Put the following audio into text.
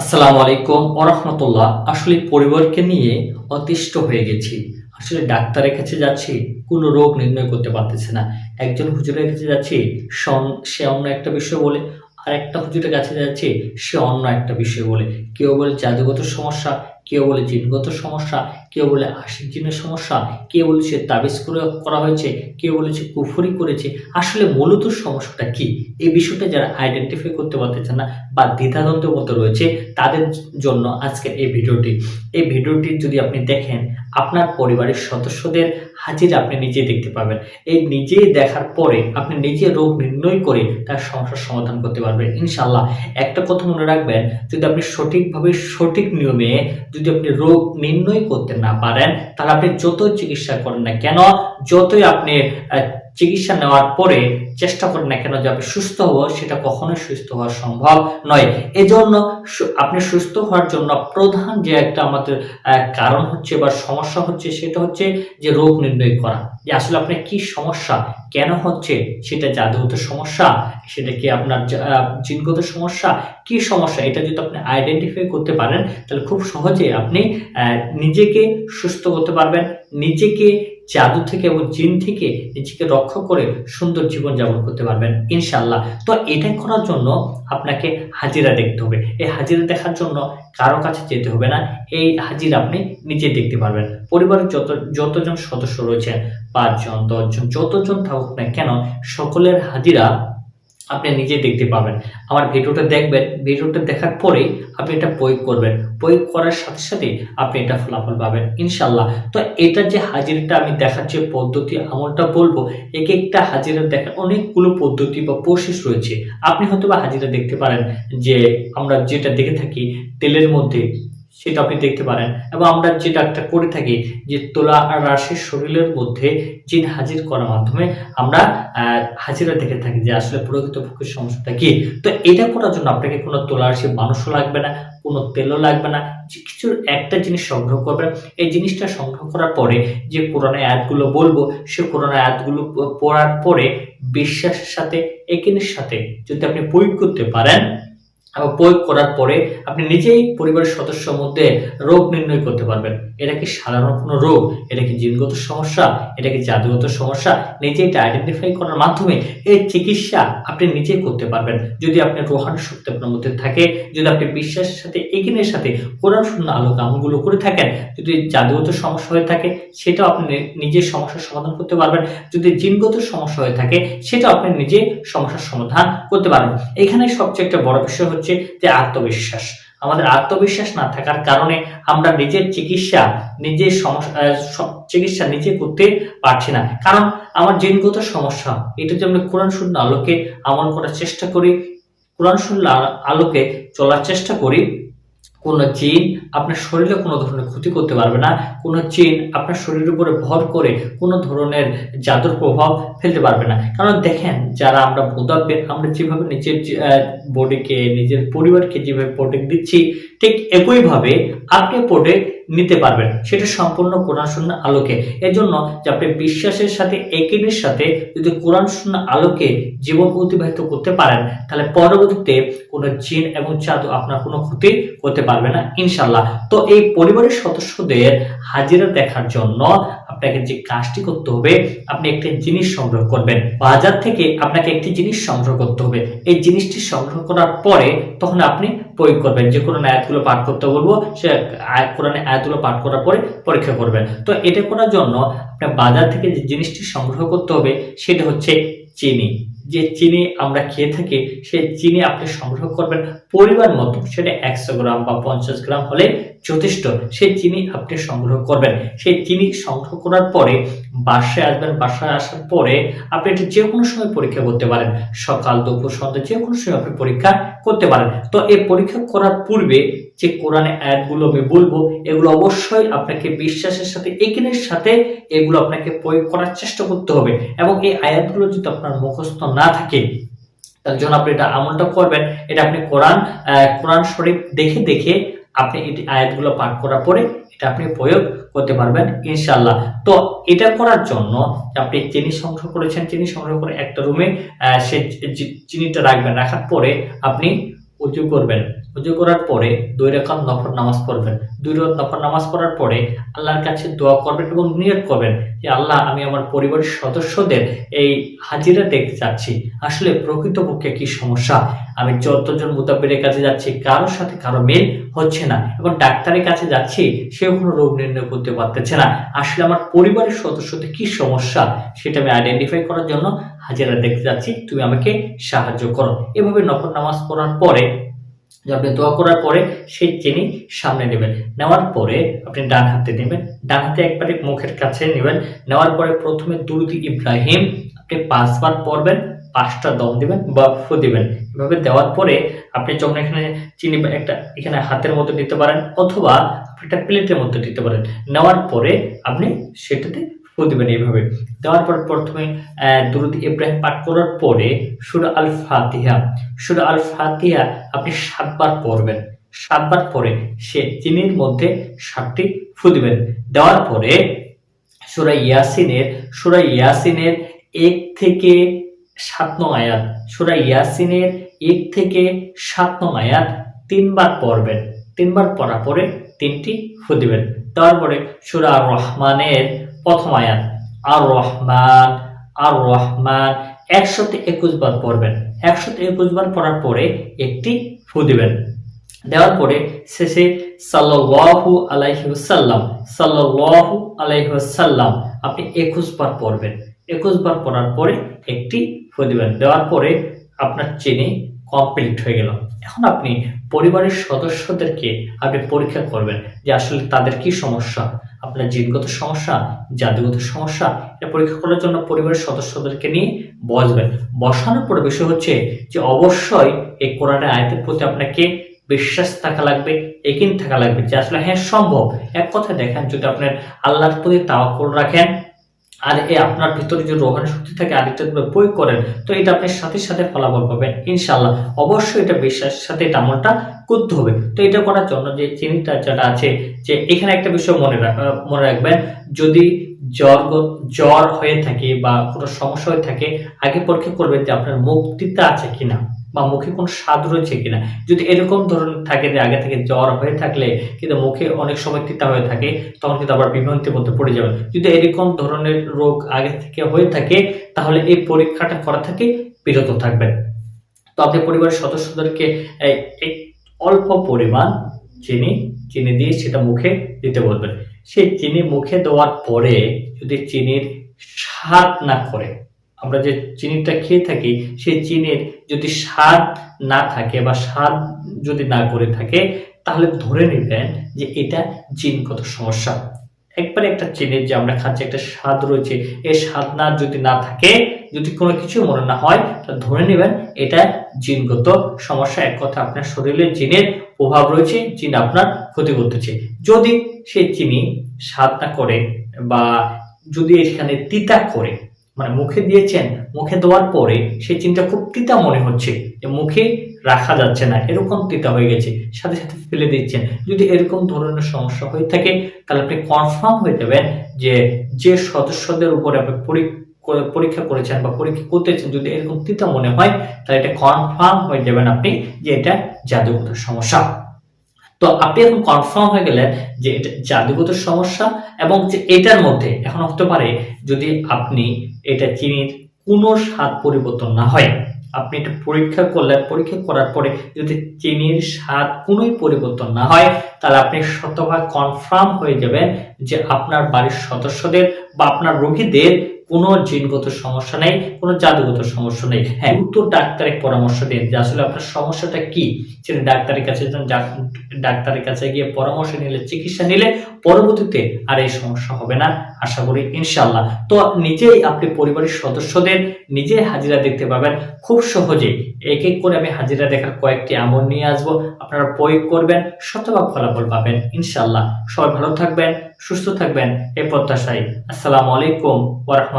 আসসালামু আলাইকুম ওরহমতুল্লাহ আসলে পরিবারকে নিয়ে অতিষ্ঠ হয়ে গেছি। আসলে ডাক্তারের কাছে যাচ্ছি, কোনো রোগ নির্ণয় করতে পারতেছে না। একজন হুজুরের কাছে যাচ্ছি সে অন্য একটা বিষয় বলে। আর একটা হুজুরের কাছে যাচ্ছি, সে অন্য একটা বিষয় বলে। কেউ বলে জাদুগত সমস্যা কেউ বলে জিনগত সমস্যা, কেউ বলে আশিক জিনের সমস্যা, কেউ বলেছে তাবিজ করে করা হয়েছে, কেউ বলেছে কুফরি করেছে। আসলে মূলত সমস্যাটা কি? এই বিষয়টা যারা আইডেন্টিফাই করতে পারতেছে না বা দ্বিধাদ্বন্দ্বের মতো রয়েছে, তাদের জন্য আজকের এই ভিডিওটি। এই ভিডিওটি যদি আপনি দেখেন, আপনার পরিবারের সদস্যদের হাজির আপনি নিজে দেখতে পাবেন। এই নিজেই দেখার পরে আপনি নিজে রোগ নির্ণয় করে তার সমস্যার সমাধান করতে পারবেন। ইনশাল্লাহ একটা কথা মনে রাখবেন, যদি আপনি সঠিকভাবে সঠিক নিয়মে যদি আপনি রোগ নির্ণয় করতে না পারেন, তাহলে আপনি যতই চিকিৎসা করেন না কেন, যতই আপনি চিকিৎসা নেওয়ার পরে চেষ্টা করেন না কেন যে আপনি সুস্থ হব সেটা কখনোই সুস্থ হওয়া সম্ভব নয়। এজন্য আপনি সুস্থ হওয়ার জন্য প্রধান যে একটা আমাদের কারণ হচ্ছে বা সমস্যা হচ্ছে, সেটা হচ্ছে যে রোগ নির্ণয় করা। যে আসলে আপনার কি সমস্যা, কেন হচ্ছে, সেটা জাদুগত সমস্যা, সেটা কি আপনার জিনগত সমস্যা, কি সমস্যা, এটা যদি আপনি আইডেন্টিফাই করতে পারেন, তাহলে খুব সহজে আপনি নিজেকে সুস্থ করতে পারবেন, নিজেকে জাদু থেকে এবং জিন থেকে নিজেকে রক্ষা করে সুন্দর জীবন যাপন করতে পারবেন ইনশাল্লাহ তো এটাই করার জন্য আপনাকে হাজিরা দেখতে হবে। এই হাজিরা দেখার জন্য কারও কাছে যেতে হবে না। এই হাজিরা আপনি নিজে দেখতে পারবেন। পরিবারের যত, যতজন সদস্য রয়েছেন, পাঁচজন, দশজন, যতজন থাকুক না কেন, সকলের হাজিরা আপনি নিজে দেখতে পাবেন। আমার ভিডিওটা দেখবেন, ভিডিওটা দেখার পরে আপনি এটা প্রয়োগ করবেন। প্রয়োগ করার সাথে সাথে আপনি এটা ফলাফল পাবেন ইনশাল্লাহ তো এটা যে হাজিরাটা আমি দেখার যে পদ্ধতি আমলটা বলব, এক একটা হাজিরা দেখার অনেকগুলো পদ্ধতি বা প্রসেস রয়েছে। আপনি হয়তো বা হাজিরা দেখতে পারেন যে আমরা যেটা দেখে থাকি, তেলের মধ্যে সেটা আপনি দেখতে পারেন। এবং আমরা যেটা একটা করে থাকি যে তোলা আর রাশির শরীরের মধ্যে জিন হাজির করার মাধ্যমে আমরা হাজিরা দেখে থাকি যে আসলে প্রকৃতপক্ষে সমস্যাটা কি। তো এটা করার জন্য আপনাকে কোনো তোলা রাশি মানুষও লাগবে না, কোনো তেলও লাগবে না, যে কিছুর একটা জিনিস সংগ্রহ করবেন। এই জিনিসটা সংগ্রহ করার পরে যে কোরআনের আয়াতগুলো বলব, সে কোরআনের আয়াতগুলো প- পড়ার পরে বিশ্বাসের সাথে, একিনের সাথে যদি আপনি প্রয়োগ করতে পারেন প্রয়োগ করার পরে আপনি নিজেই পরিবারের সদস্যের মধ্যে রোগ নির্ণয় করতে পারবেন। এটা কি সাধারণ কোনো রোগ? এটা কি জিনগত সমস্যা? এটা কি জাদুগত সমস্যা? নিজে এটা আইডেন্টিফাই করার মাধ্যমে এর চিকিৎসা আপনি নিজেই করতে পারবেন। যদি আপনার রোহানি শক্তি আপনার মধ্যে থাকে, যদি আপনি বিশ্বাসের সাথে এগিনের সাথে কোরআন শূন্য আলোক আমলগুলো করে থাকেন, যদি জাদুগত সমস্যা হয়ে থাকে, সেটাও আপনি নি- নিজের সমস্যার সমাধান করতে পারবেন। যদি জিনগত সমস্যা হয়ে থাকে, সেটাও আপনি নিজে সমস্যার সমাধান করতে পারবেন। এখানে সবচেয়ে একটা বড় বিষয় হচ্ছে যে আত্মবিশ্বাস। আমাদের আত্মবিশ্বাস না থাকার কারণে আমরা নিজের চিকিৎসা, নিজের সমস্যা চিকিৎসা নিজে করতে পারছি না। কারণ আমার জিনগত সমস্যা, এটা যে আমরা কোরআন শূন্য আলোকে আমল করার চেষ্টা করি, কোরআন শূন্য আলোকে চলার চেষ্টা করি কোনো জিন আপনার শরীরে কোনো ধরনের ক্ষতি করতে পারবে না, কোনো জিন আপনার শরীরের উপরে ভর করে কোনো ধরনের জাদুর প্রভাব ফেলতে পারবে না। কারণ দেখেন, যারা আমরা মোদাব্বের আমরা যেভাবে নিজের বডিকে নিজের পরিবারকে যেভাবে প্রোটেক্ট দিচ্ছি ঠিক একইভাবে আপনি প্রোটেক্ট নিতে পারবেন। সেটা সম্পূর্ণ কোরআন শূন্য আলোকে। এর জন্য যে আপনি বিশ্বাসের সাথে একিনের সাথে যদি কোরআন শূন্য আলোকে জীবন অতিবাহিত করতে পারেন, তাহলে পরবর্তীতে কোনো জিন এবং জাদু আপনার কোনো ক্ষতি করতে পারবে না ইনশাল্লাহ তো এই পরিবারের সদস্যদের হাজিরা দেখার জন্য আপনাকে যে কাজটি করতে হবে, আপনি একটি জিনিস সংগ্রহ করবেন। বাজার থেকে আপনাকে একটি জিনিস সংগ্রহ করতে হবে। এই জিনিসটি সংগ্রহ করার পরে তখন আপনি প্রয়োগ করবেন। যে কোরআন আয়াতগুলো পাঠ করতে বলব, সে কোরআনে আয়াতগুলো পাঠ করার পরে পরীক্ষা করবেন। তো এটা করার জন্য আপনার বাজার থেকে যে জিনিসটি সংগ্রহ করতে হবে, সেটা হচ্ছে চিনি। যে চিনি আমরা খেয়ে থাকি, সেই চিনি আপনি সংগ্রহ করবেন পরিমাণ মতো। সেটা একশো গ্রাম বা পঞ্চাশ গ্রাম হলে যথেষ্ট। সেই চিনি আপনি সংগ্রহ করবেন। সেই চিনি সংগ্রহ করার পরে বাসায় আসবেন। বাসায় আসার পরে আপনি এটা যে কোনো সময় পরীক্ষা করতে পারেন। সকাল, দুপুর, সন্ধ্যা যে কোনো সময় আপনি পরীক্ষা করতে পারেন। তো এই পরীক্ষা করার পূর্বে যে কোরআনে আয়াতগুলো আমি বলব, এগুলো অবশ্যই আপনাকে বিশ্বাসের সাথে, একিনের সাথে এগুলো আপনাকে প্রয়োগ করার চেষ্টা করতে হবে। এবং এই আয়াতগুলো যদি আপনার মুখস্থ না থাকে, তার জন্য আপনি এটা আমলটা করবেন। এটা আপনি কোরআন কোরআন শরীফ দেখে দেখে আপনি এটি আয়াতগুলো পাঠ করার পরে এটা আপনি প্রয়োগ করতে পারবেন ইনশাল্লাহ তো এটা করার জন্য আপনি চিনি সংগ্রহ করেছেন, চিনি সংগ্রহ করে একটা রুমে সে চিনিটা রাখবেন, রাখার পরে আপনি উঁচু করবেন। উজু করার পরে দুই রাকাত নফল নামাজ পড়বেন। দুই রাকাত নফল নামাজ পড়ার পরে আল্লাহর কাছে দোয়া করবেন এবং নিয়ত করবেন যে, আল্লাহ, আমি আমার পরিবারের সদস্যদের এই হাজিরা দেখতে যাচ্ছি। আসলে প্রকৃতপক্ষে কি সমস্যা? আমি যতজন মুতাব্বিরের কাছে যাচ্ছি, কারোর সাথে কারও মিল হচ্ছে না এবং ডাক্তারের কাছে যাচ্ছি, সেও কোনো রোগ নির্ণয় করতে পারতেছে না। আসলে আমার পরিবারের সদস্যদের কি সমস্যা? সেটা আমি আইডেন্টিফাই করার জন্য হাজিরা দেখতে যাচ্ছি। তুমি আমাকে সাহায্য করো। এভাবে নফল নামাজ পড়ার পরে আপনি দোয়া করার পরে সেই চিনি সামনে নেবেন। নেওয়ার পরে আপনি ডান হাতে নেবেন। ডান হাতে একবারে মুখের কাছে নেবেন। নেওয়ার পরে প্রথমে দুরুদি ইব্রাহিম, আপনি পাঁচবার পড়বেন, পাঁচটা দম দিবেন বা ফু দিবেন। এভাবে দেওয়ার পরে আপনি যখন এখানে চিনি একটা এখানে হাতের মধ্যে দিতে পারেন অথবা আপনি একটা প্লেটের মধ্যে দিতে পারেন। নেওয়ার পরে আপনি সেটাতে দিবেন এইভাবে দেওয়ার পর প্রথমে দুরুদ ইব্রাহিম পাঠ করার পরে সুরা আল ফাতিহা সুরা আল ফাতিহা আপনি সাতবার পড়বেন। সাতবার পরে সে চিনির মধ্যে সাতটি ফু দিবেন। দেওয়ার পরে সুরা ইয়াসিনের সুরা ইয়াসিনের এক থেকে সাত নং আয়াত, সুরা ইয়াসিনের এক থেকে সাত নং আয়াত তিনবার পড়বেন। তিনবার পড়ার পরে তিনটি ফু দিবেন। তারপরে সুরা রহমানের প্রথম আয়াত আর রহমান আর রহমান একশোতে একুশ বার পড়বেন। একশোতে একুশ বার পড়ার পরে একটি ফু দিবেন। দেওয়ার পরে শেষে সাল্লাল্লাহু আলাইহি ওয়াসাল্লাম, সাল্লাল্লাহু আলাইহি ওয়াসাল্লাম আপনি একুশ বার পড়বেন। একুশ বার পড়ার পরে একটি ফু দিবেন। দেওয়ার পরে আপনার চিনি কমপ্লিট হয়ে গেল। এখন আপনি পরিবারের সদস্যদেরকে আপনি পরীক্ষা করবেন যে আসলে তাদের কি সমস্যা, আপনার জিনগত সমস্যা, জাতিগত সমস্যা, এটা পরীক্ষা করার জন্য পরিবারের সদস্যদেরকে নিয়ে বসবেন। বসানোর পরে বিষয় হচ্ছে যে অবশ্যই এই কোরআনের আয়তের প্রতি আপনাকে বিশ্বাস থাকা লাগবে একিন থাকা লাগবে যে আসলে হ্যাঁ সম্ভব। এক কথা দেখেন, যদি আপনার আল্লাহর প্রতি তাওয়াক্কুল রাখেন আর এ আপনার ভিতরে যে রোহানি শক্তি থাকে আরেকটা প্রয়োগ করেন, তো এটা আপনি সাথে সাথে ফলাফল পাবেন ইনশাল্লাহ অবশ্যই এটা বিশ্বাসের সাথে এটা আমলটা করতে হবে। তো এটা করার জন্য যে চিন্তা যেটা আছে, যে এখানে একটা বিষয় মনে মনে রাখবেন, যদি জ্বর জ্বর হয়ে থাকে বা কোনো সমস্যা হয়ে থাকে, আগে পরীক্ষা করবেন যে আপনার মুক্তিটা আছে কিনা। বা মুখে কোনো স্বাদ রয়েছে কিনা। যদি এরকম ধরনের থাকে যে আগে থেকে জ্বর হয়ে থাকলে কিন্তু মুখে অনেক সময় তিতা হয়ে থাকে, তখন কিন্তু আবার বিভ্রান্তির মধ্যে পড়ে যাবেন। যদি এরকম ধরনের রোগ আগে থেকে হয়ে থাকে, তাহলে এই পরীক্ষাটা করা থেকে বিরত থাকবেন। তো আপনি পরিবারের সদস্যদেরকে অল্প পরিমাণ চিনি চিনি দিয়ে সেটা মুখে দিতে বলবেন। সেই চিনি মুখে দেওয়ার পরে যদি চিনির স্বাদ না করে, আমরা যে চিনিটা খেয়ে থাকি, সেই চিনির যদি স্বাদ না থাকে বা স্বাদ যদি না করে থাকে, তাহলে ধরে নেবেন যে এটা জিনগত সমস্যা। একবারে একটা চিনির যে আমরা খাচ্ছি, একটা স্বাদ রয়েছে এই স্বাদ না যদি না থাকে, যদি কোনো কিছু মনে না হয়, তাহলে ধরে নেবেন এটা জিনগত সমস্যা। এক কথা, আপনার শরীরে জিনের প্রভাব রয়েছে, জিন আপনার ক্ষতি করতেছে। যদি সে চিনি স্বাদ না করে বা যদি এখানে তিতা করে মানে মুখে দিয়েছেন, মুখে দেওয়ার পরে সেই চিনটা খুব তিতা মনে হচ্ছে যে মুখে রাখা যাচ্ছে না, এরকম তিতা হয়ে গেছে, সাথে সাথে ফেলে দিচ্ছেন। যদি এরকম ধরনের সমস্যা হয়ে থাকে, তাহলে আপনি কনফার্ম হয়ে যাবেন যে যে সদস্যদের উপরে আপনি পরীক্ষা করেছেন বা পরীক্ষা করতেছেন, যদি এরকম তিতা মনে হয়, তাহলে এটা কনফার্ম হয়ে যাবেন আপনি যে এটা জাদুগত সমস্যা। তো আপনি এখন কনফার্ম হয়ে গেলেন যে এটা জাদুগত সমস্যা এবং যে এটার মধ্যে, এখন হতে পারে যদি আপনি এটা চিনির কোনো স্বাদ পরিবর্তন না হয়। আপনি এটা পরীক্ষা করলেন পরীক্ষা করার পরে যদি চিনির স্বাদ কোনোই পরিবর্তন না হয়, তাহলে আপনি শতভাগ কনফার্ম হয়ে যাবেন যে আপনার বাড়ির সদস্যদের বা আপনার রোগীদের কোনো জিনগত সমস্যা নেই, কোনো জাদুগত সমস্যা নেই। হ্যাঁ উত্তর ডাক্তারের পরামর্শ দিন যে আসলে আপনার সমস্যাটা কি। সেটা ডাক্তারের কাছে ডাক্তারের কাছে গিয়ে পরামর্শ নিলে, চিকিৎসা নিলে পরবর্তীতে আর এই সমস্যা হবে না, আশা করি ইনশাল্লাহ তো নিজেই আপনি পরিবারের সদস্যদের নিজে হাজিরা দেখতে পাবেন। খুব সহজে এক এক করে আমি হাজিরা দেখার কয়েকটি আমল নিয়ে আসব। আপনারা প্রয়োগ করবেন, শতভাগ ফলাফল পাবেন ইনশাল্লাহ সবাই ভালো থাকবেন, সুস্থ থাকবেন এ প্রত্যাশায়। আসসালামু আলাইকুম, ওয়া রাহমাতুল্লাহ।